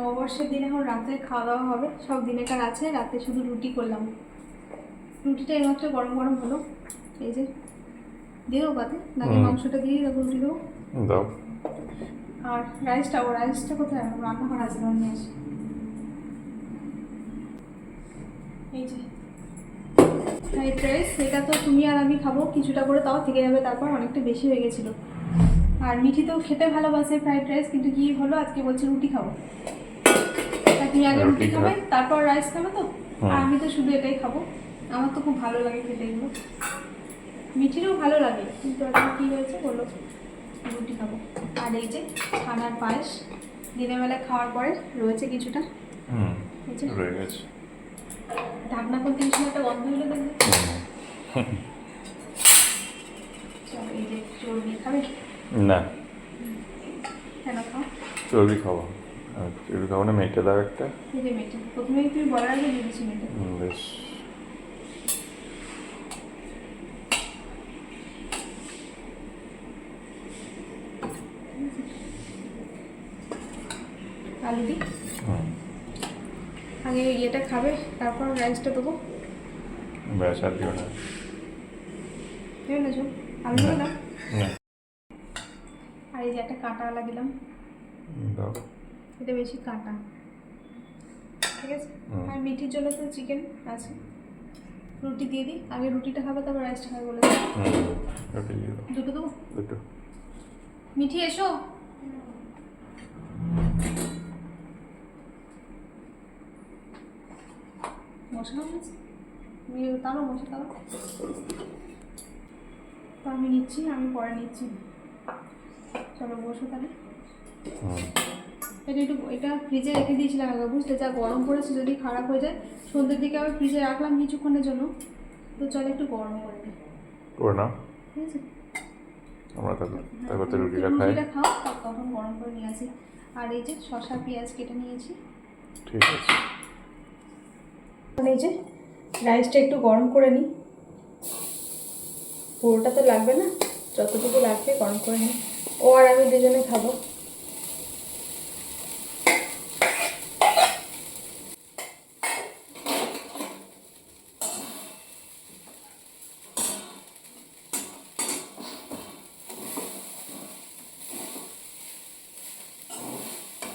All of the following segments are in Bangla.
নববর্ষের দিন এখন রাতে খাওয়া দাওয়া হবে। সব দিনেকার আছে রাতে শুধু রুটি করলাম। রুটিটা এইমাত্র গরম গরম হলো। এই যে দিয়ে দেবো পাতে নাকি মাংসটা দিয়ে দেবো রুটি দেবো। দাও। আর রাইসটা ও রাইসটা কোথায়? রান্না করা আছে নিয়ে আসি। এই যে ফ্রাইড রাইস এটা তো তুমি আর আমি খাব। কিছুটা করে তাও থেকে যাবে তারপর অনেকটা বেশি হয়ে গেছিল। আর মিঠি তো খেতে ভালোবাসে ফ্রাইড রাইস কিন্তু কি হলো? আজকে বলছে রুটি খাব। তুমি আগে রুটি খাবে? তারপর রাইস খাবে তো? আর আমি তো শুধু এটাই খাব। আমার তো খুব ভালো লাগে খেতে এগুলো। মিঠিরও ভালো লাগে কিন্তু কী হয়েছে বলো? রুটি খাব। আর এই যে ছানার পায়েস দিনের বেলা খাওয়ার পরে রয়েছে কিছুটা। রয়ে গেছে। ঢাকনা করতে কিছু একটা গন্ধ হলো দেখবে। এই যে চর্বি খাবে? না। কেন খাও? চর্বি খাব। চর্বি খাব মেটে দাও একটা যে তুমি বলার আগে দিয়ে দিচ্ছি মেটে বেশ। আলু দিই আগে ইয়েটা খাবে তারপর রাইসটা দেবো। ব্যাস আর দিও না। ঠিক আছে আলু দিয়ে না? আর এই যে একটা কাঁটা আলা দিলাম। দাও। এটা বেশি কাঁটা। ঠিক আছে? আর মিঠির জন্য তো চিকেন আছে। রুটি দিয়ে দিই। আগে রুটিটা খাবে তারপর রাইসটা খাবে বলে দুটো দেবো? দুটো। মিঠি এসো। হয়েছে তারও। তো আমি নিচ্ছি আমি পরে নিচ্ছি। চলো বসো তাহলে। এটা একটু এটা ফ্রিজে রেখে দিয়েছিলাম আগে বুঝলে? যা গরম পড়েছে যদি খারাপ হয়ে যায় সন্ধ্যের দিকে আমি ফ্রিজে রাখলাম কিছুক্ষণের জন্য। তো চলো একটু গরম করে দিই করে নাও। ঠিক আছে? আমরা তারপর তারপর তো হ্যাঁ, রুটিটা খাই। রুটিটা খাও তখন গরম করে নিয়ে আসি। আর এই যে শসা পেঁয়াজ কেটে নিয়েছি। ঠিক আছে। এই যে রাইসটা একটু গরম করে নিই পুরোটা তো লাগবে না যতটুকু লাগবে গরম করে নিই ও আর আমি দুজনে খাব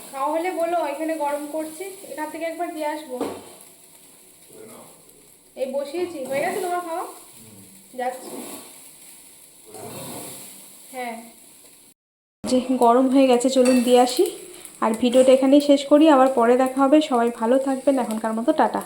খাওয়া হলে বলো, এখানে গরম করছি, এখান থেকে একবার দিয়ে আসব। এই বসিয়েছি, হয়ে গেছে তোমার খাওয়া? যাচ্ছি। হ্যাঁ। যে গরম হয়ে গেছে, চলুন দিয়ে আসি। আর ভিডিওটা এখানেই শেষ করি, আবার পরে দেখা হবে। সবাই ভালো থাকবেন, এখনকার মতো টাটা।